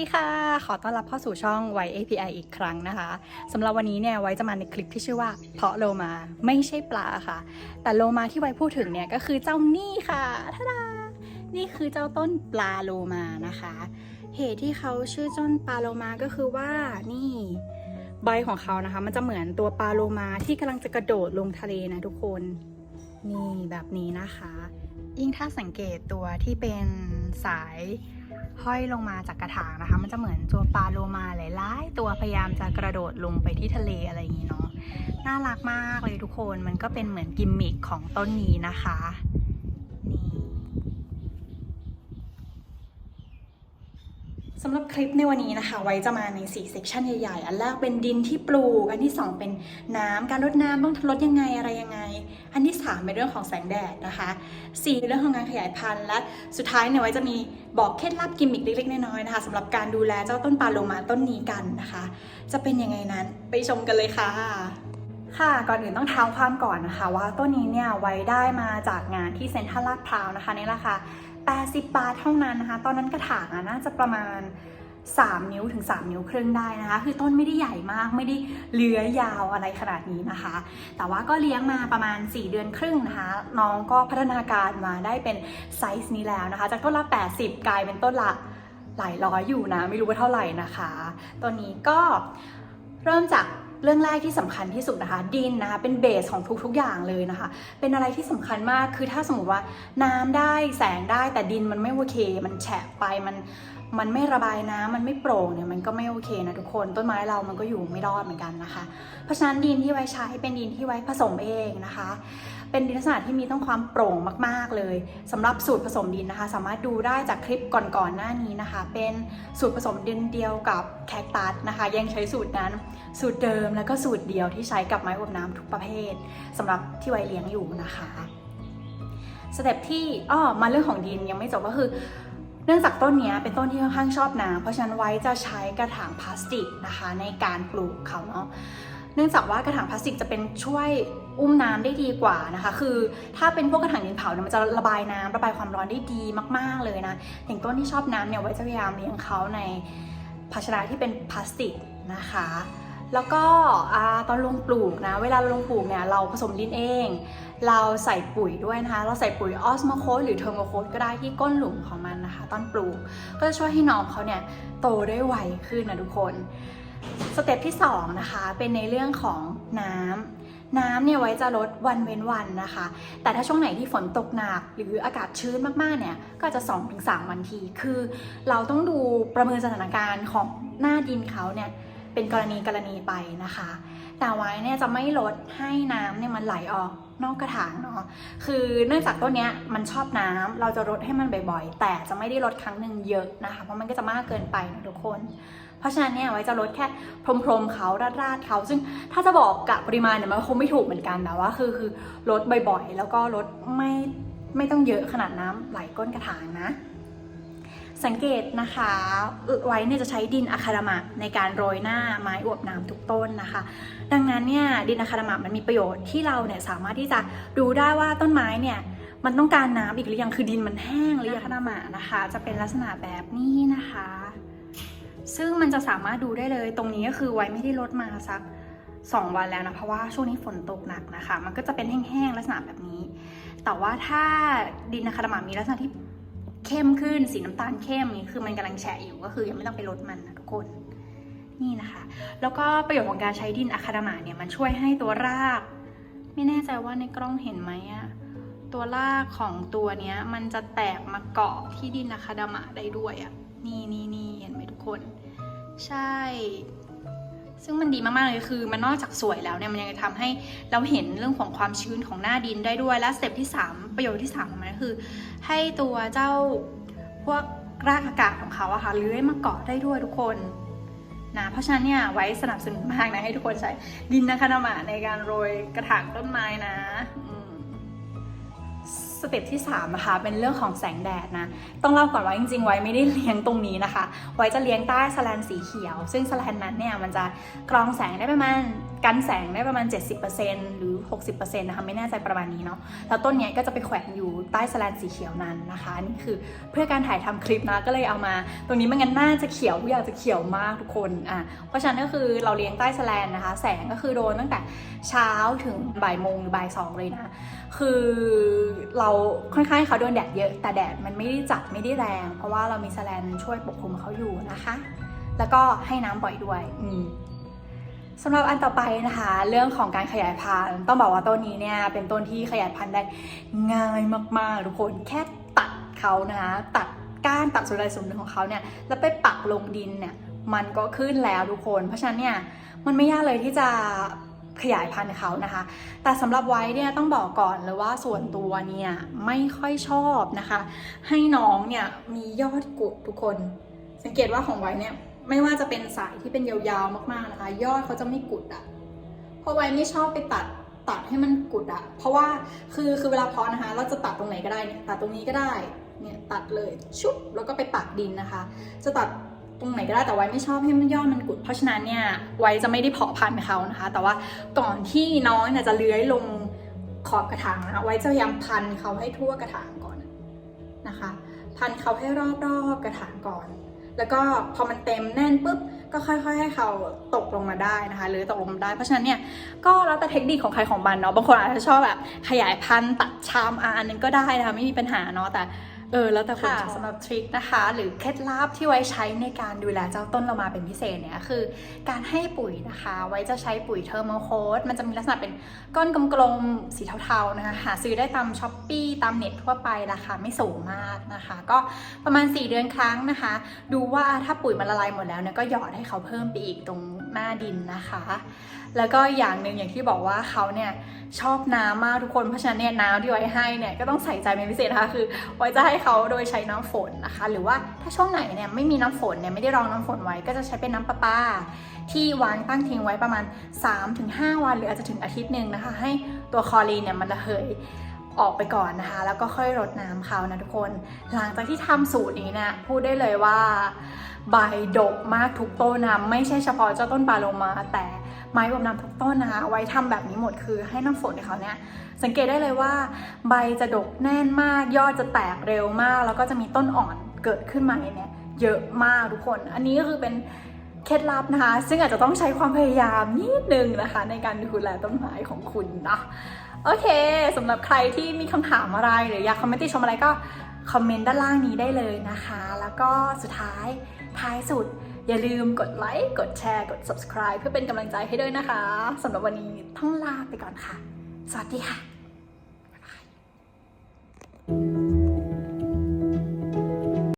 ดีค่ะ ขอต้อนรับเข้าสู่ช่องไว API อีกครั้งนะคะสำหรับวันนี้เนี่ยไว้จะมาในคลิปที่ชื่อว่า เพาะโลมาไม่ใช่ปลาค่ะ แต่โลมาที่ไว้พูดถึงเนี่ยก็คือเจ้านี่ค่ะท่าดานี่คือเจ้าต้นปลาโลมานะคะ เหตุที่เขาชื่อต้นปลาโลมาก็คือว่านี่ใบของเขานะคะ มันจะเหมือนตัวปลาโลมาที่กำลังจะกระโดดลงทะเลนะทุกคนนี่แบบนี้นะคะ ยิ่งถ้าสังเกตตัวที่เป็นสาย ห้อยลงมาจากกระถางนะคะ มันจะเหมือนตัวปลาโลมาหลายๆตัวพยายามจะกระโดดลงไปที่ทะเลอะไรอย่างนี้เนาะน่ารักมากเลยทุกคนมันก็เป็นเหมือนกิมมิคของต้นนี้นะคะ สำหรับคลิปในวันนี้นะคะ ไว้จะมาใน4เซกชันใหญ่ๆ อันแรกเป็นดินที่ปลูก อันที่ 2 เป็นน้ำการรดน้ำต้องรดยังไงอะไรยังไง อันที่ 3 เป็นเรื่องของแสงแดดนะคะ4เรื่องของการขยายพันธุ์ และสุดท้ายเนี่ยไว้จะมีบอกเคล็ดลับกิมมิคเล็กๆน้อยๆนะคะสำหรับการดูแลเจ้าต้นปาโลมาต้นนี้กันนะคะ จะเป็นยังไงนั้นไปชมกันเลยค่ะ ค่ะก่อนอื่นต้องเท้าความก่อนนะคะ ว่าต้นนี้เนี่ยไว้ได้มาจากงานที่เซ็นทรัลลาดพร้าวนะคะในราคา 80 บาทเท่านั้นนะคะ ตอนนั้นกระถางน่าจะประมาณ 3 นิ้วถึง 3 นิ้วครึ่งได้นะคะ คือต้นไม่ได้ใหญ่มากไม่ได้เลื้อยยาวอะไรขนาดนี้นะคะ แต่ว่าก็เลี้ยงมาประมาณ 4 เดือนครึ่งนะคะ น้องก็พัฒนาการมาได้เป็นไซส์นี้แล้วนะคะ จากต้นละ 80 กลายเป็นต้นละหลายร้อยอยู่นะ ไม่รู้ว่าเท่าไหร่นะคะ ตัวนี้ก็เริ่มจาก เรื่องแรกที่สำคัญที่สุดนะคะ ดินนะคะเป็นเบสของทุกๆอย่างเลยนะคะ เป็นอะไรที่สำคัญมากคือถ้าสมมติว่าน้ำได้แสงได้แต่ดินมันไม่โอเค มันแฉะไปมันมันไม่ระบายน้ำมันไม่โปร่งเนี่ยมันก็ไม่โอเคนะทุกคนต้นไม้เรามันก็อยู่ไม่รอดเหมือนกันนะคะ เพราะฉะนั้นดินที่ไว้ใช้เป็นดินที่ไว้ผสมเองนะคะ เป็นดินลักษณะที่มีต้องความโปร่งมาก ๆ เลยสำหรับสูตรผสมดินนะคะ สามารถดูได้จากคลิปก่อนๆหน้านี้นะคะ เป็นสูตรผสมดินเดียวกับแคคตัสนะคะ ยังใช้สูตรนั้น สูตรเดิมแล้วก็สูตรเดียวที่ใช้กับไม้อบน้ำทุกประเภทสำหรับที่ไว้เลี้ยงอยู่นะคะสเต็ปที่อ้อมาเรื่องของดินยังไม่จบก็คือเนื่องจากต้นนี้เป็นต้นที่ค่อนข้างชอบน้ำเพราะฉะนั้นไว้จะใช้กระถางพลาสติกนะคะในการปลูกเขาเนาะเนื่องจากว่ากระถางพลาสติกจะเป็นช่วย อุ้มน้ำได้ดีกว่านะคะ คือถ้าเป็นพวกกระถางดินเผาเนี่ยมันจะระบายน้ำระบายความร้อนได้ดีมาก ๆเลยนะ อย่างต้นที่ชอบน้ำเนี่ยไว้จะพยายามเลี้ยงเขาในภาชนะที่เป็นพลาสติกนะคะ แล้วก็ตอนลงปลูกนะ เวลาเราลงปลูกเนี่ยเราผสมดินเอง เราใส่ปุ๋ยด้วยนะคะ เราใส่ปุ๋ยออสโมโคสหรือเทอร์โมโคสก็ได้ที่ก้นหลุมของมันนะคะ ตอนปลูกก็จะช่วยให้น้องเขาเนี่ยโตได้ไวขึ้นนะทุกคน สเต็ปที่2นะคะเป็นในเรื่องของน้ำ น้ำเนี่ยไว้จะลดวันเว้นวันนะคะ แต่ถ้าช่วงไหนที่ฝนตกหนัก หรืออากาศชื้นมากๆเนี่ยก็อาจจะ 2-3 วันที คือ เราต้องดูประเมินสถานการณ์ของหน้าดินเขาเนี่ยเป็นกรณีกรณีไปนะคะ แต่ไว้เนี่ยจะไม่ลดให้น้ำเนี่ยมันไหลออก นอกกระถางเนาะ คือเนื่องจากต้นเนี้ยมันชอบน้ำเราจะรดให้มันบ่อยๆ แต่จะไม่ได้รดครั้งหนึ่งเยอะนะคะ เพราะมันก็จะมากเกินไปนะทุกคน เพราะฉะนั้นเนี่ยไว้จะลดแค่พรมๆเขาราดๆเขา ซึ่งถ้าจะบอกกะปริมาณเนี่ยมันคงไม่ถูกเหมือนกันแต่ว่าคือคือลดบ่อยๆ แล้วก็ลดไม่ไม่ต้องเยอะขนาดน้ำไหลก้นกระถางนะ สังเกตนะคะไว้เนี่ยจะใช้ดินอะคาดามะในการโรยหน้าไม้อวบน้ำทุกต้นนะคะ ดังนั้นเนี่ยดินอะคาดามะมันมีประโยชน์ที่เราเนี่ยสามารถที่จะดูได้ว่าต้นไม้เนี่ยมันต้องการน้ำอีกหรือยังคือดินมันแห้งหรือยังอะคาดามะนะคะ จะเป็นลักษณะแบบนี้นะคะ ซึ่งมันจะสามารถดูได้เลยตรงนี้ก็คือไว้ไม่ได้ลดมาสัก2วันแล้วนะเพราะว่าช่วงนี้ฝนตกหนักนะคะ มันก็จะเป็นแห้งๆลักษณะแบบนี้ แต่ว่าถ้าดินอะคาดามะมีลักษณะที่ เข้มขึ้นสีน้ำตาลเข้มนี่คือมันกำลังแฉะอยู่ก็คือยังไม่ต้องไปลดมันนะทุกคนนี่นะคะ แล้วก็ประโยชน์ของการใช้ดินอะคาดามะเนี่ยมันช่วยให้ตัวราก ไม่แน่ใจว่าในกล้องเห็นไหมอะตัวรากของตัวเนี้ยมันจะแตกมาเกาะที่ดินอะคาดามะได้ด้วยอะนี่นี่นี่เห็นไหมทุกคน ใช่ ซึ่งมันดีมากๆเลยคือมันนอกจากสวยแล้วเนี่ยมันยังจะทำให้เราเห็นเรื่องของความชื้นของหน้าดินได้ด้วยและสเต็ปที่ 3 ประโยชน์ที่3ของมันคือ ให้ตัวเจ้าพวกรากอากาศของเขาอะค่ะเลื้อยมาเกาะได้ด้วยทุกคนนะเพราะฉะนั้นเนี่ยไว้สนับสนุนมากนะให้ทุกคนใช้ดินนะคะนามาในการโรยกระถางต้นไม้นะอื สเต็ปที่3นะคะเป็นเรื่องของแสงแดดนะ ต้องเล่าก่อนว่าจริงๆ ไว้ไม่ได้เลี้ยงตรงนี้นะคะ ไว้จะเลี้ยงใต้สแลนสีเขียว ซึ่งสแลนนั้นเนี่ยมันจะกรองแสงได้ประมาณ กันแสงได้ประมาณ 70%หรือ 60%นะคะไม่แน่ใจประมาณนี้เนาะแล้วต้นเนี้ยก็จะไปแขวนอยู่ใต้สแลนสีเขียวนั้นนะคะนี่คือเพื่อการถ่ายทำคลิปนะก็เลยเอามา ตรงนี้ไม่งั้นน่าจะเขียวอยางจะเขียวมากทุกคนอะเพราะฉะนั้นก็คือเราเลี้ยงใต้สแลนนะคะ แสงก็คือโดนตั้งแต่เช้าถึงบ่ายโมงหรือบ่ายสองเลยนะคือเราค่อนข้างให้เขาโดนแดดเยอะแต่แดดมันไม่ได้จัดไม่ได้แรง เพราะว่าเรามีสแลนช่วยปกคลุมเขาอยู่นะคะ แล้วก็ให้น้ำบ่อยด้วยอืม สำหรับอันต่อไปนะคะ เรื่องของการขยายพันธุ์ต้องบอกว่าต้นนี้เนี่ยเป็นต้นที่ขยายพันธุ์ได้ง่ายมากๆทุกคนแค่ตัดเขานะคะตัดก้านตัดส่วนใดส่วนหนึ่งของเขาเนี่ยแล้วไปปักลงดินเนี่ยมันก็ขึ้นแล้วทุกคน เพราะฉะนั้นเนี่ยมันไม่ยากเลยที่จะขยายพันธุ์เขานะคะ แต่สำหรับไว้เนี่ยต้องบอกก่อนเลยว่าส่วนตัวเนี่ยไม่ค่อยชอบนะคะ ให้น้องเนี่ยมียอดกุดทุกคน สังเกตว่าของไว้เนี่ย ไม่ว่าจะเป็นสายที่เป็นยาวๆมากๆนะคะ ยอดเขาจะไม่กุดอะ่ะเพราะไว้ไม่ชอบไปตัดตัดให้มันกุดอะ่ะเพราะว่าคือคือเวลาเพาะนะคะ เราจะตัดตรงไหนก็ได้เนี่ยตัดตรงนี้ก็ได้เนี่ยตัดเลยชุบแล้วก็ไปปักดินนะคะ จะตัดตรงไหนก็ได้แต่ไว้ไม่ชอบให้มันยอดมันกุด เพราะฉะนั้นเนี่ยไว้จะไม่ได้เพาะพันธุ์เขานะคะ แต่ว่าก่อนที่น้องเนี่ยจะเลื้อยลงขอบกระถางนะคะไว้จะพยายามพันเขาให้ทั่วกระถางก่อนนะคะ พันเขาให้รอบๆกระถางก่อน แล้วก็พอมันเต็มแน่นปุ๊บก็ค่อย ๆ ให้เขาตกลงมาได้นะคะ หรือตกลงมาได้ เพราะฉะนั้นเนี่ยก็แล้วแต่เทคนิคของใครของมันเนาะบางคนอาจจะชอบแบบขยายพันธุ์ตัดชามอันนึงก็ได้นะคะไม่มีปัญหาเนาะแต่ เออแล้วแต่คนชอบสำหรับทริคนะคะ หรือเคล็ดลับที่ไว้ใช้ในการดูแลเจ้าต้นเรามาเป็นพิเศษเนี่ยคือ การให้ปุ๋ยนะคะ ไว้จะใช้ปุ๋ยเทอร์โมโคสมันจะมีลักษณะเป็นก้อนกลมๆสีเทาๆนะคะหาซื้อได้ตามช้อปปีตามเน็ตทั่วไปราคาไม่สูงมากนะคะ ก็ประมาณ 4 เดือนครั้งนะคะ ดูว่าถ้าปุ๋ยมันละลายหมดแล้วเนี่ยก็หยอดให้เขาเพิ่มไปอีกตรง หน้าดินนะคะ แล้วก็อย่างหนึ่งอย่างที่บอกว่าเขาเนี่ยชอบน้ำมากทุกคน เพราะฉะนั้นเนี่ยน้ำที่ไว้ให้เนี่ยก็ต้องใส่ใจเป็นพิเศษนะคะคือ ไว้จะให้เขาโดยใช้น้ำฝนนะคะ หรือว่าถ้าช่วงไหนเนี่ยไม่มีน้ำฝนเนี่ยไม่ได้รองน้ำฝนไว้ก็จะใช้เป็นน้ำประปาที่วางตั้งทิ้งไว้ประมาณ 3-5 วัน หรืออาจจะถึงอาทิตย์หนึ่งนะคะ ให้ตัวคอรีนเนี่ยมันระเหย ออกไปก่อนนะคะ แล้วก็ค่อยรดน้ำเขานะทุกคน หลังจากที่ทำสูตรนี้เนี่ยพูดได้เลยว่าใบดกมากทุกต้นนะไม่ใช่เฉพาะเจ้าต้นปาโลมาแต่ไม้บำนำทุกต้นนะคะ ไว้ทำแบบนี้หมดคือให้น้ำฝนในเขาเนี่ยสังเกตได้เลยว่าใบจะดกแน่นมาก ยอดจะแตกเร็วมาก แล้วก็จะมีต้นอ่อนเกิดขึ้นมาเนี่ยเยอะมากทุกคน อันนี้ก็คือเป็นเคล็ดลับนะคะ ซึ่งอาจจะต้องใช้ความพยายามนิดนึงนะคะ ในการดูแลต้นไม้ของคุณนะ โอเคสำหรับใครที่มีคำถามอะไรหรืออยากคอมเมนต์ติชมอะไรก็คอมเมนต์ด้านล่างนี้ได้เลยนะคะ แล้วก็สุดท้ายท้ายสุด อย่าลืมกดไลค์กดแชร์กด subscribe เพื่อเป็นกำลังใจให้ด้วยนะคะสำหรับวันนี้ต้องลาไปก่อนค่ะ สวัสดีค่ะ Thank you.